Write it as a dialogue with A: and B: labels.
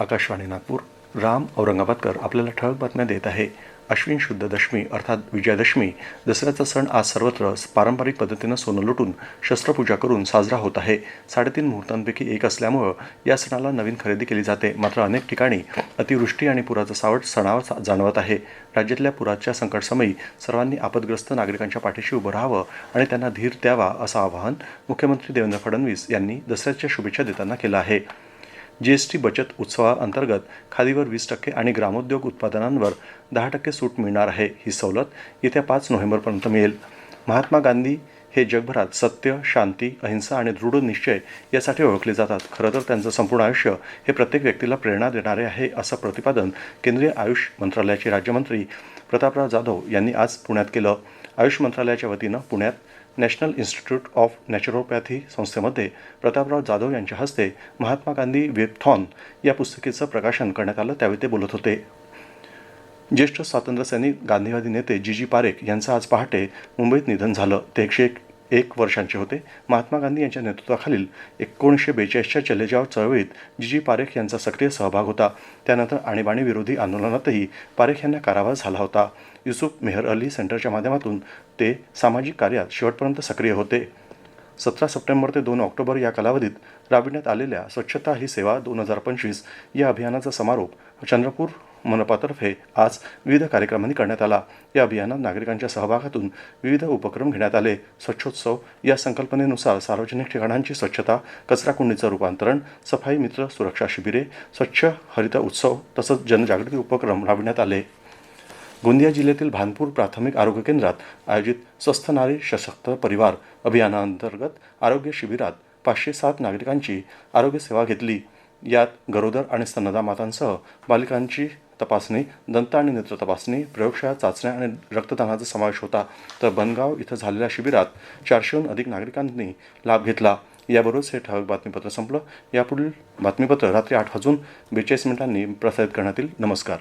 A: आकाशवाणी नागपूर. राम औरंगाबादकर आपल्याला ठळक बातम्या देत आहे. अश्विन शुद्ध दशमी अर्थात विजयादशमी दसऱ्याचा सण आज सर्वत्र पारंपरिक पद्धतीनं सोनं लुटून शस्त्रपूजा करून साजरा होत आहे. साडेतीन मुहूर्तांपैकी एक असल्यामुळं या सणाला नवीन खरेदी केली जाते. मात्र अनेक ठिकाणी अतिवृष्टी आणि पुराचं सावट सणावर सा- जाणवत आहे. राज्यातल्या पुराच्या संकटसमयी सर्वांनी आपदग्रस्त नागरिकांच्या पाठीशी उभं राहावं आणि त्यांना धीर द्यावा असं आवाहन मुख्यमंत्री देवेंद्र फडणवीस यांनी दसऱ्याच्या शुभेच्छा देताना केलं आहे. जीएसटी बचत उत्सवाअंतर्गत खादीवर वीस टक्के आणि ग्रामोद्योग उत्पादनांवर दहा टक्के सूट मिळणार आहे ही सवलत येत्या पाच नोव्हेंबरपर्यंत मिळेल. महात्मा गांधी हे जगभरात सत्य शांती अहिंसा आणि दृढ निश्चय यासाठी ओळखले जातात. खरं तर त्यांचं संपूर्ण आयुष्य हे प्रत्येक व्यक्तीला प्रेरणा देणारे आहे असं प्रतिपादन केंद्रीय आयुष मंत्रालयाचे राज्यमंत्री प्रतापराव जाधव यांनी आज पुण्यात केलं. आयुष मंत्रालयाच्या वतीनं पुण्यात नॅशनल इन्स्टिट्यूट ऑफ नॅचरोपॅथी संस्थेमध्ये प्रतापराव जाधव यांच्या हस्ते महात्मा गांधी वेबथॉन या पुस्तिकेचं प्रकाशन करण्यात आलं त्यावेळी ते बोलत होते. ज्येष्ठ स्वातंत्र्यसैनिक गांधीवादी नेते जी जी पारेख यांचं आज पहाटे मुंबईत निधन झालं. ते एकशे एक एक वर्षांचे होते. महात्मा गांधी यांच्या नेतृत्वाखालील एकोणीसशे बेचाळीसच्या चलेजाव चळवळीत जी. जी. पारेख यांचा सक्रिय सहभाग होता. त्यानंतर आणीबाणी विरोधी आंदोलनातही पारेख यांना कारावास झाला होता. युसुफ मेहर अली सेंटरच्या माध्यमातून ते सामाजिक कार्यात शेवटपर्यंत सक्रिय होते. सतरा सप्टेंबर ते दोन ऑक्टोबर या कालावधीत राबविण्यात आलेल्या स्वच्छता ही सेवा दोन हजार पंचवीस या अभियानाचा समारोप चंद्रपूर मनपातर्फे आज विविध कार्यक्रमांनी करण्यात आला. या अभियानात नागरिकांच्या सहभागातून विविध उपक्रम घेण्यात आले. स्वच्छोत्सव या संकल्पनेनुसार सार्वजनिक ठिकाणांची स्वच्छता कचरा कुंडीचं रूपांतरण सफाई मित्र सुरक्षा शिबिरे स्वच्छ हरित उत्सव तसंच जनजागृती उपक्रम राबविण्यात आले. गोंदिया जिल्ह्यातील भानपूर प्राथमिक आरोग्य केंद्रात आयोजित स्वस्थ नारी सशक्त परिवार अभियानांतर्गत आरोग्य शिबिरात पाचशे सात नागरिकांची आरोग्य सेवा घेतली. यात गरोदर आणि स्तनदा मातांसह बालिकांची तपासणी दंत आणि नेत्र तपासणी प्रयोगशाळा चाचण्या आणि रक्तदानाचा समावेश होता. तर बनगाव इथं झालेल्या शिबिरात चारशेहून अधिक नागरिकांनी लाभ घेतला. याबरोबरच हे ठळक बातमीपत्र संपलं. यापुढील बातमीपत्र रात्री आठ वाजून बेचाळीस मिनिटांनी प्रसारित करण्यात येईल. नमस्कार.